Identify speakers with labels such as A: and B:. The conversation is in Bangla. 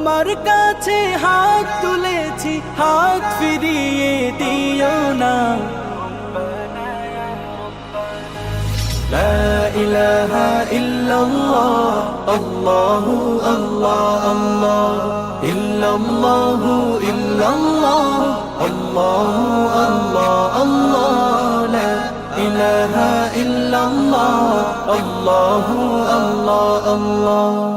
A: তোমার কাছে হাত তুলেছি হাত ফিরিয়ে দিও না لا إله إلا الله الله الله الله إلا الله إلا الله الله الله الله لا إله إلا الله الله الله الله